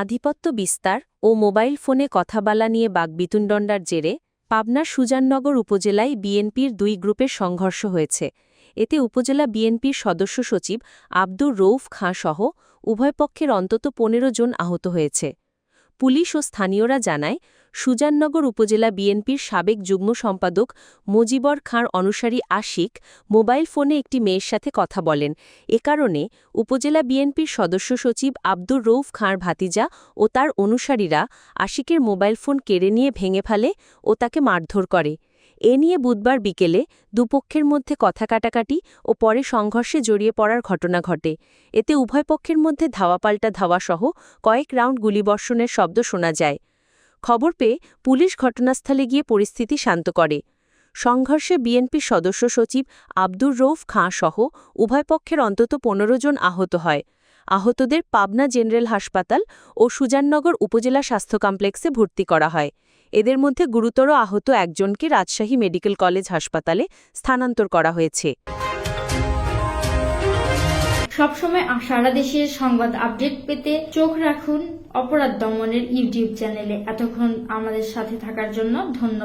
আধিপত্য বিস্তার ও মোবাইল ফোনে কথা বলা নিয়ে বাগবিতুণ্ডার জেরে পাবনার সুজাননগর উপজেলায় বিএনপির দুই গ্রুপের সংঘর্ষ হয়েছে। এতে উপজেলা বিএনপির সদস্য সচিব আব্দুর রৌফ খাঁ সহ উভয় পক্ষের অন্তত পনেরো জন আহত হয়েছে। পুলিশ ও স্থানীয়রা জানায় সুজাননগর উপজেলা বিএনপির সাবেক যুগ্ম সম্পাদক মজিবর খাঁর অনুসারী আশিক মোবাইল ফোনে একটি মেয়ের সাথে কথা বলেন। এ কারণে উপজেলা বিএনপির সদস্য সচিব আব্দুর রৌফ খাঁর ভাতিজা ও তার অনুসারীরা আশিকের মোবাইল ফোন কেড়ে নিয়ে ভেঙে ফেলে ও তাকে মারধর করে। এ নিয়ে বুধবার বিকেলে দুপক্ষের মধ্যে কথা কাটাকাটি ও পরে সংঘর্ষে জড়িয়ে পড়ার ঘটনা ঘটে। এতে উভয় পক্ষের মধ্যে ধাওয়াপাল্টা ধাওয়াসহ কয়েক রাউন্ড গুলিবর্ষণের শব্দ শোনা যায়। খবর পেয়ে পুলিশ ঘটনাস্থলে গিয়ে পরিস্থিতি শান্ত করে। সংঘর্ষে বিএনপির সদস্য সচিব আব্দুর রৌফ খাঁ সহ উভয় পক্ষের অন্তত পনেরো জন আহত হয়। আহতদের পাবনা জেনারেল হাসপাতাল ও সুজাননগর উপজেলা স্বাস্থ্য কমপ্লেক্সে ভর্তি করা হয়। এদের মধ্যে গুরুতর আহত একজনকে রাজশাহী মেডিকেল কলেজ হাসপাতালে স্থানান্তর করা হয়েছে। সবসময় সারা দেশের সংবাদ আপডেট পেতে চোখ রাখুন অপরাধ দমনের ইউটিউব চ্যানেলে। এতক্ষণ আমাদের সাথে থাকার জন্য ধন্যবাদ।